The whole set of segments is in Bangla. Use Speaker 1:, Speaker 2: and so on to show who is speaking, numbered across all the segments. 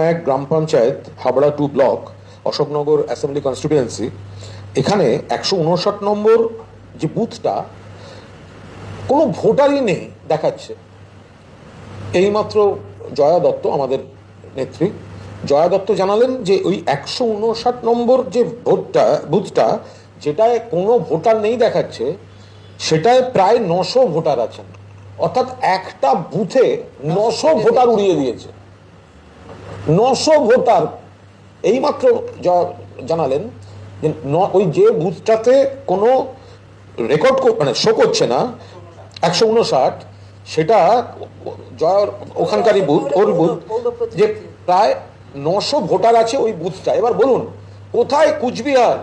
Speaker 1: এক গ্রাম panchayat, Habra two block, Ashoknagar assembly constituency এখানে একশো উনষাট নম্বর যে বুথটা, কোনো ভোটারই নেই দেখাচ্ছে। এইমাত্র জয়া দত্ত, আমাদের নেত্রী, জয়া দত্ত জানালেন যে ওই একশো উনষাট নম্বর যে ভোটটা, বুথটা, যেটায় কোনো ভোটার নেই দেখাচ্ছে, সেটায় প্রায় নশো ভোটার আছেন। অর্থাৎ একটা বুথে নশো ভোটার উড়িয়ে দিয়েছে। নশো ভোটার। এইমাত্র যা- জানালেন যে ওই যে বুথটাতে কোনো রেকর্ড মানে শো করছে না, একশো উনষাট, সেটা জয় ওখানকারই বুথ, ওর বুথ, যে প্রায় নশো ভোটার আছে ওই বুথটা। এবার বলুন, কোথায় কুচবিহার,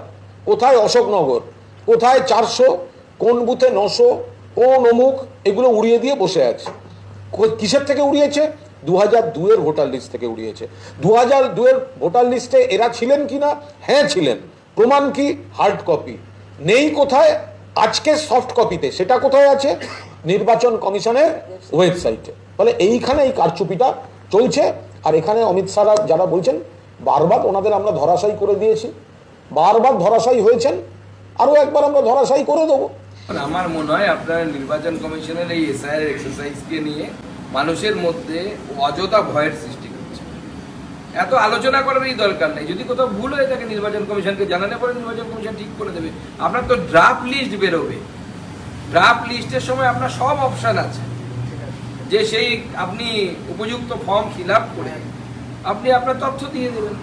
Speaker 1: কোথায় অশোকনগর, কোথায় চারশো, কোন বুথে নশো, কোন অমুক, এগুলো উড়িয়ে দিয়ে বসে আছে। কিসের থেকে উড়িয়েছে? দু হাজার দুয়ের ভোটার লিস্ট থেকে উড়িয়েছে। দু হাজার দুয়ের ভোটার লিস্টে এরা ছিলেন কি না? হ্যাঁ ছিলেন। প্রমাণ কি? হার্ড কপি নেই কোথায়? আজকে সফট কপিতে সেটা কোথায় আছে? নির্বাচন কমিশনের ওয়েবসাইটে ফলে এইখানে এই কারচুপিটা চলছে। আর এখানে অমিত শাহ যারা বলছেন, বারবার ওনাদের আমরা ধরাশায়ী করে দিয়েছি। বারবার ধরাশায়ী হয়েছেন। আরও একবার আমরা ধরাশায়ী করে দেবো।
Speaker 2: আমার মনে হয় আপনারা নির্বাচন কমিশনের এই এসআইআর এক্সারসাইজকে নিয়ে মানুষের মধ্যে অযথা ভয়ের সৃষ্টি করছে। এত আলোচনা করারই দরকার নেই। যদি কোথাও ভুল হয়ে থাকে, নির্বাচন কমিশনকে জানালে পরে নির্বাচন কমিশন ঠিক করে দেবে। আপনার তো ড্রাফট লিস্ট বেরোবে। ড্রাফট লিস্টের সময় আপনার সব অপশান আছে। যে সেই আপনি উপযুক্ত ফর্ম ফিল করে আপনি আপনার তথ্য দিয়ে দেবেন।